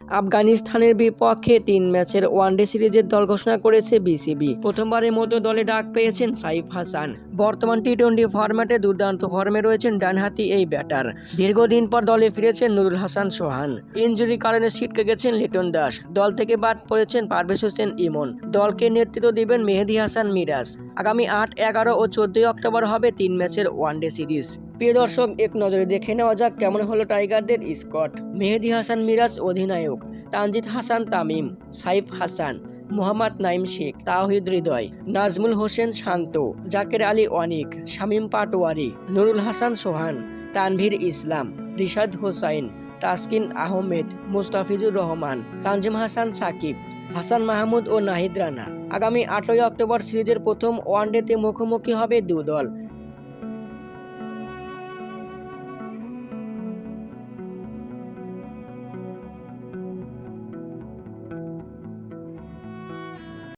আফগানিস্তানের বিপক্ষে তিন ম্যাচের ওয়ানডে সিরিজের দল ঘোষণা করেছে বিসিবি। প্রথমবারের মতো দলে ডাক পেয়েছেন সাইফ হাসান। বর্তমান টি টোয়েন্টি ফরম্যাটে দুর্দান্ত ফর্মে রয়েছেন ডানহাতি এই ব্যাটার। দীর্ঘদিন পর দলে ফিরেছেন নুরুল হাসান সোহান। ইনজুরির কারণে ছিটকে গেছেন লিটন দাস। দল থেকে বাদ পড়েছেন পারভেজ হোসেন ইমন। দলকে নেতৃত্ব দিবেন মেহেদি হাসান মিরাজ। আগামী আট, এগারো ও চোদ্দই অক্টোবর হবে তিন ম্যাচের ওয়ানডে সিরিজ। প্রিয় দর্শক, এক নজরে দেখে নেওয়া যাক কেমন হলো টাইগারদের স্কট মেহেদি হাসান মিরাজ অধিনায়ক, তানজিদ হাসান তামিম, সাইফ হাসান, মোহাম্মদ নাইম শেখ তাহিদ হৃদয়, নাজমুল হোসেন শান্ত, জাকের আলী অনিক, শামীম পাটোয়ারি, নুরুল হাসান সোহান, তানভীর ইসলাম, রিশাদ হোসাইন, তাসকিন আহমেদ, মুস্তাফিজুর রহমান, তানজিম হাসান সাকিব, হাসান মাহমুদ ও নাহিদ রানা। আগামী আটই অক্টোবর সিরিজের প্রথম ওয়ানডেতে মুখোমুখি হবে দু দল।